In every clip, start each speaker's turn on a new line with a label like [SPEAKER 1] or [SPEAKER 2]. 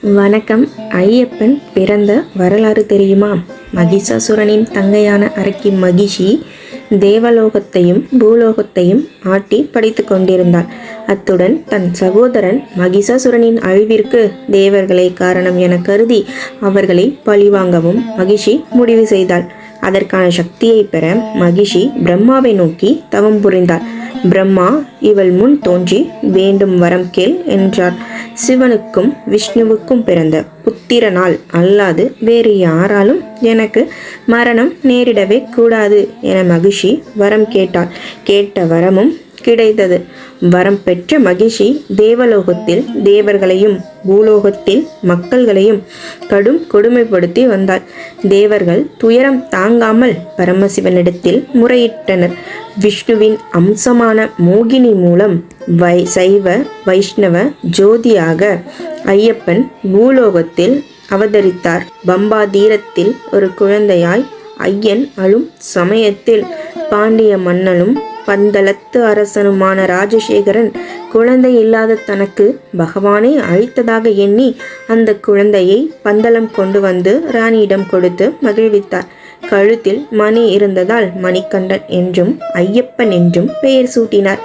[SPEAKER 1] வணக்கம். ஐயப்பன் பிறந்த வரலாறு தெரியுமா? மகிஷாசுரனின் தங்கையான அரக்கி மகிஷி தேவலோகத்தையும் பூலோகத்தையும் ஆட்டி படைத்து கொண்டிருந்தாள். அத்துடன் தன் சகோதரன் மகிஷாசுரனின் அழிவிற்கு தேவர்களே காரணம் என கருதி அவர்களை பழிவாங்கவும் மகிஷி முடிவு செய்தாள். அதற்கான சக்தியை பெற மகிஷி பிரம்மாவை நோக்கி தவம் புரிந்தாள். பிரம்மா இவள் முன் தோன்றி வேண்டும் வரம் கேள் என்றார். சிவனுக்கும் விஷ்ணுவுக்கும் பிறந்த புத்திரனால் அல்லாது வேறு யாராலும் எனக்கு மரணம் நேரிடவே கூடாது என மகிஷி வரம் கேட்டாள். கேட்ட வரமும் கிடைத்தது. வரம் பெற்ற மகிஷி தேவலோகத்தில் தேவர்களையும் பூலோகத்தில் மக்கள்களையும் கடும் கொடுமைப்படுத்தி வந்தார் தேவர்கள் துயரம் தாங்காமல் பரமசிவனிடத்தில் முறையிட்டனர். விஷ்ணுவின் அம்சமான மோகினி மூலம் வை சைவ வைஷ்ணவ ஜோதியாக ஐயப்பன் பூலோகத்தில் அவதரித்தார். பம்பா தீரத்தில் ஒரு குழந்தையாய் ஐயன் அழும் சமயத்தில் பாண்டிய மன்னனும் பந்தளத்து அரசனுமான ராஜசேகரன் குழந்தை இல்லாத தனக்கு பகவானே அழித்ததாக எண்ணி அந்த குழந்தையை பந்தளம் கொண்டு வந்து ராணியிடம் கொடுத்து மகிழ்வித்தார். கழுத்தில் மணி இருந்ததால் மணிகண்டன் என்றும் ஐயப்பன் என்றும் பெயர் சூட்டினார்.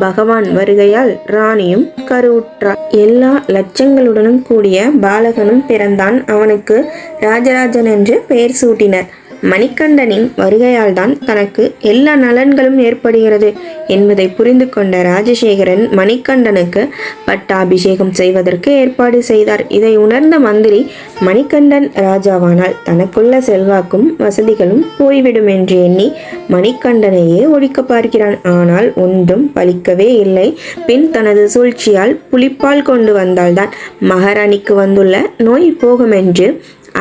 [SPEAKER 1] பகவான் வருகையால் ராணியும் கருவுற்றார். எல்லா லட்சங்களுடனும் கூடிய பாலகனும் பிறந்தான். அவனுக்கு ராஜராஜன் என்று பெயர் சூட்டினர். மணிகண்டனின் வருகையால் தான் தனக்கு எல்லா நலன்களும் ஏற்படுகிறது என்பதை புரிந்து கொண்ட ராஜசேகரன் மணிகண்டனுக்கு பட்டாபிஷேகம் செய்வதற்கு ஏற்பாடு செய்தார். இதை உணர்ந்த மந்திரி மணிகண்டன் ராஜாவானால் தனக்குள்ள செல்வாக்கும் வசதிகளும் போய்விடும் என்று எண்ணி மணிகண்டனையே ஒழிக்க பார்க்கிறான். ஆனால் ஒன்றும் பலிக்கவே இல்லை. பின் தனது சூழ்ச்சியால் புலிப்பால் கொண்டு வந்தால்தான் மகாராணிக்கு வந்துள்ள நோய் போகும் என்று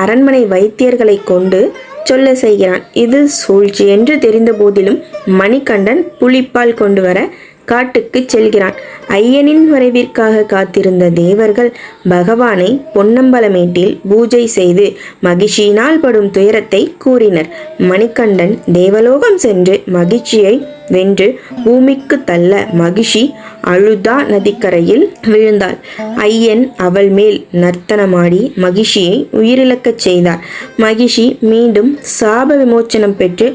[SPEAKER 1] அரண்மனை வைத்தியர்களை கொண்டு சொல்ல செய்கிறான். இது சூழ்ச்சி என்று தெரிந்த போதிலும் மணிகண்டன் புலிப்பால் கொண்டு வர காட்டுக்கு செல்கிறான். ஐயனின் வரைவிற்காக காத்திருந்த தேவர்கள் பகவானை பொன்னம்பலமேட்டில் பூஜை செய்து மகிழ்ச்சியினால் படும் துயரத்தை கூறினர். மணிகண்டன் தேவலோகம் சென்று மகிழ்ச்சியை வென்று பூமிக்கு தள்ள மகிஷி அழுதா நதிக்கரையில் விழுந்தாள். ஐயன் அவள் மேல் நர்த்தனமாடி மகிஷியை உயிரிழக்கச் செய்தார் மகிஷி மீண்டும் சாப விமோச்சனம் பெற்று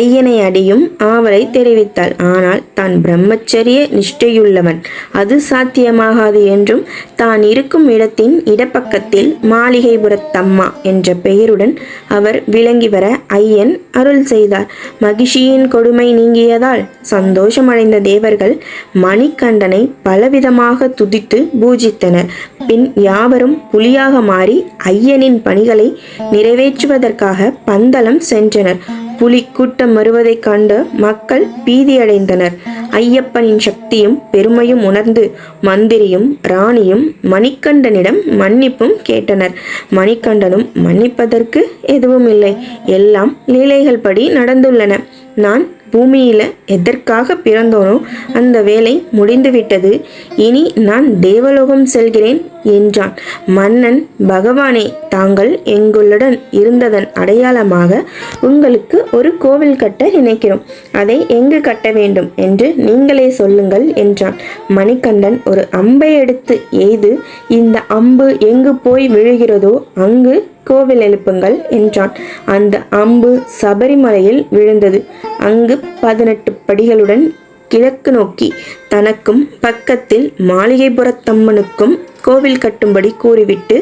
[SPEAKER 1] ஐயனை அடையும் ஆவலை தெரிவித்தாள். ஆனால் தான் பிரம்மச்சரிய நிஷ்டையுள்ளவன். அது சாத்தியமாகாது என்றும் தான் இருக்கும் இடத்தின் இடப்பக்கத்தில் மாளிகைபுரத்தம்மா என்ற பெயருடன் அவர் விளங்கி வர ஐயன் அருள் செய்தார். மகிஷியின் கொடுமை நீங்கியதால் சந்தோஷமடைந்த தேவர்கள் மணிகண்டனை பலவிதமாக துதித்து பூஜித்தனர். பின் யாவரும் புலியாக மாறி ஐயனின் பணிகளை நிறைவேற்றுவதற்காக பந்தளம் சென்றனர். புலி கூட்டம் வருவதைக் கண்டு மக்கள் பீதியடைந்தனர். ஐயப்பனின் சக்தியும் பெருமையும் உணர்ந்து மந்திரியும் ராணியும் மணிகண்டனிடம் மன்னிப்பும் கேட்டனர். மணிகண்டனும் மன்னிப்பதற்கு எதுவும் இல்லை எல்லாம் லீலைகள் படி நடந்துள்ளன. நான் பூமியில் எதற்காக பிறந்தோனோ அந்த வேலை முடிந்துவிட்டது. இனி நான் தேவலோகம் செல்கிறேன். என்றான். மன்னன் பகவானே தாங்கள் எங்களுடன் இருந்ததன் அடையாளமாக உங்களுக்கு ஒரு கோவில் கட்ட நினைக்கிறோம். அதை எங்கு கட்ட வேண்டும் என்று நீங்களே சொல்லுங்கள் என்றான். மணிகண்டன் ஒரு அம்பை எடுத்து எய்து இந்த அம்பு எங்கு போய் விழுகிறதோ அங்கு கோவில் எழுப்புங்கள் என்றான். அந்த அம்பு சபரிமலையில் விழுந்தது. அங்கு பதினெட்டு படிகளுடன் கிழக்கு நோக்கி. தனக்கும் பக்கத்தில் மாளிகைபுரத்தம்மனுக்கும் கோவில் கட்டும்படி கூறிவிட்டு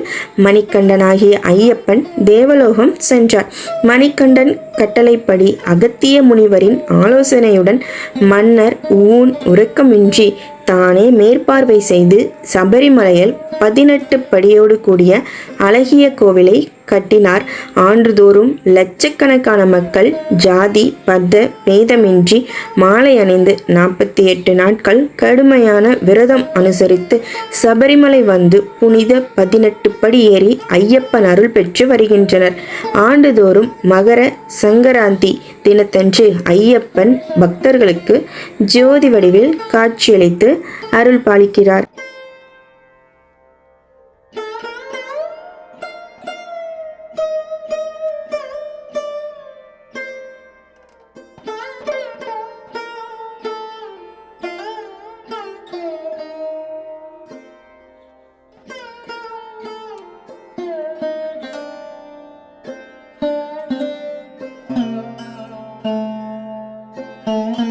[SPEAKER 1] மணிகண்டனாகிய ஐயப்பன் தேவலோகம் சென்றார். மணிகண்டன் கட்டளைப்படி அகத்திய முனிவரின் ஆலோசனையுடன் மன்னர் ஊன் உறக்கமின்றி தானே மேற்பார்வை செய்து சபரிமலையில் பதினெட்டு படியோடு கூடிய அழகிய கோவிலை கட்டினார். ஆண்டுதோறும் லட்சக்கணக்கான மக்கள் ஜாதி பத பேதமின்றி மாலை அணிந்து நாற்பத்தி எட்டு நாட்கள் கடுமையான விரதம் அனுசரித்து சபரிமலை வந்து புனித பதினெட்டு படி ஏறி ஐயப்பன் அருள் பெற்று வருகின்றனர். ஆண்டுதோறும் மகர சங்கராந்தி தினத்தன்று ஐயப்பன் பக்தர்களுக்கு ஜோதி வடிவில் காட்சியளித்து அருள் பாலிக்கிறார்.
[SPEAKER 2] Oh.